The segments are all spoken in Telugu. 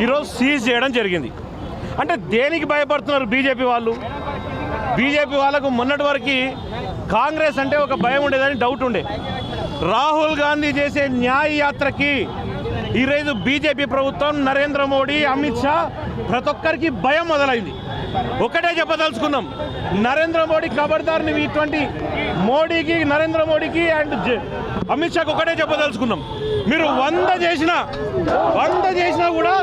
ఈరోజు సీజ్ చేయడం జరిగింది. అంటే దేనికి భయపడుతున్నారు బీజేపీ వాళ్ళు? బీజేపీ వాళ్ళకు మొన్నటి వరకు కాంగ్రెస్ అంటే ఒక భయం ఉండేదని డౌట్ ఉండే. రాహుల్ గాంధీ చేసే న్యాయ యాత్రకి ఈరోజు బీజేపీ ప్రభుత్వం నరేంద్ర మోడీ అమిత్ షా ప్రతి ఒక్కరికి భయం మొదలైంది. ఒకటే చెప్పదలుచుకున్నాం. నరేంద్ర మోడీ ఖబర్దార్ని ఇటువంటి మోడీకి నరేంద్ర మోడీకి అండ్ జ- అమిత్ షాకి ఒకటే చెప్పదలుచుకున్నాం. మీరు వంద చేసినా వంద చేసినా కూడా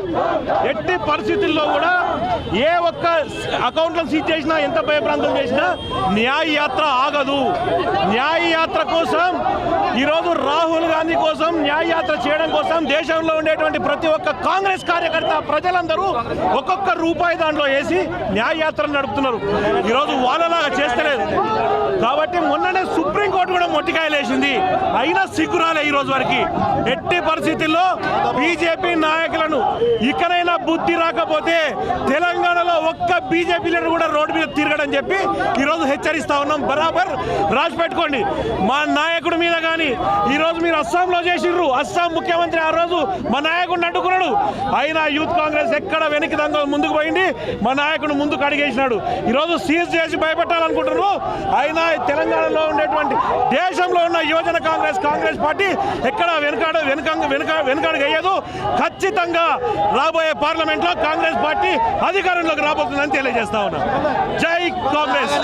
ఎట్టి పరిస్థితుల్లో కూడా ఏ ఒక్క అకౌంట్లో సీజ్ చేసినా ఎంత భయప్రాంతం చేసినా న్యాయ యాత్ర ఆగదు. న్యాయ యాత్ర కోసం ఈరోజు రాహుల్ గాంధీ కోసం న్యాయ యాత్ర చేయడం కోసం దేశంలో ఉండేటువంటి ప్రతి ఒక్క కాంగ్రెస్ కార్యకర్త ప్రజలందరూ ఒక్కొక్క రూపాయి దాంట్లో వేసి న్యాయ యాత్ర నడుపుతున్నారు. ఈరోజు వాళ్ళలాగా చేస్తలేదు పొట్టికాయలేసింది. కూడా అయినా సిగ్గురాలే ఈ రోజు వరకు. ఎట్టి పరిస్థితుల్లో బీజేపీ నాయకులను ఇకనైనా బుద్ధి రాకపోతే తెలంగాణలో ఒక్క బీజేపీ లీడర్ కూడా రోడ్డు మీద తిరగడని చెప్పి ఈరోజు హెచ్చరిస్తా ఉన్నాం. బరాబర్ రాసి పెట్టుకోండి. మా నాయకుడి మీద కానీ ఈరోజు మీరు అస్సాంలో చేసిర్రు అస్సాం ముఖ్యమంత్రి ఆ రోజు మా నాయకుడిని అడ్డుకున్నాడు. అయినా యూత్ కాంగ్రెస్ ఎక్కడ వెనక్కి దంగ ముందుకు పోయింది? మా నాయకుడు ముందుకు అడిగేసినాడు. ఈరోజు సీజ్ చేసి భయపెట్టాలనుకుంటున్నారు అయినా తెలంగాణలో ఉన్నటువంటి దేశంలో ఉన్న యువజన కాంగ్రెస్ కాంగ్రెస్ పార్టీ ఎక్కడ వెనకాడ వెనుక వెనుక వెనుకాడు వేయదు. ఖచ్చితంగా రాబోయే పార్లమెంట్లో కాంగ్రెస్ పార్టీ అధికారంలోకి రాబోతుందని తెలియజేస్తా ఉన్నా. జై కాంగ్రెస్!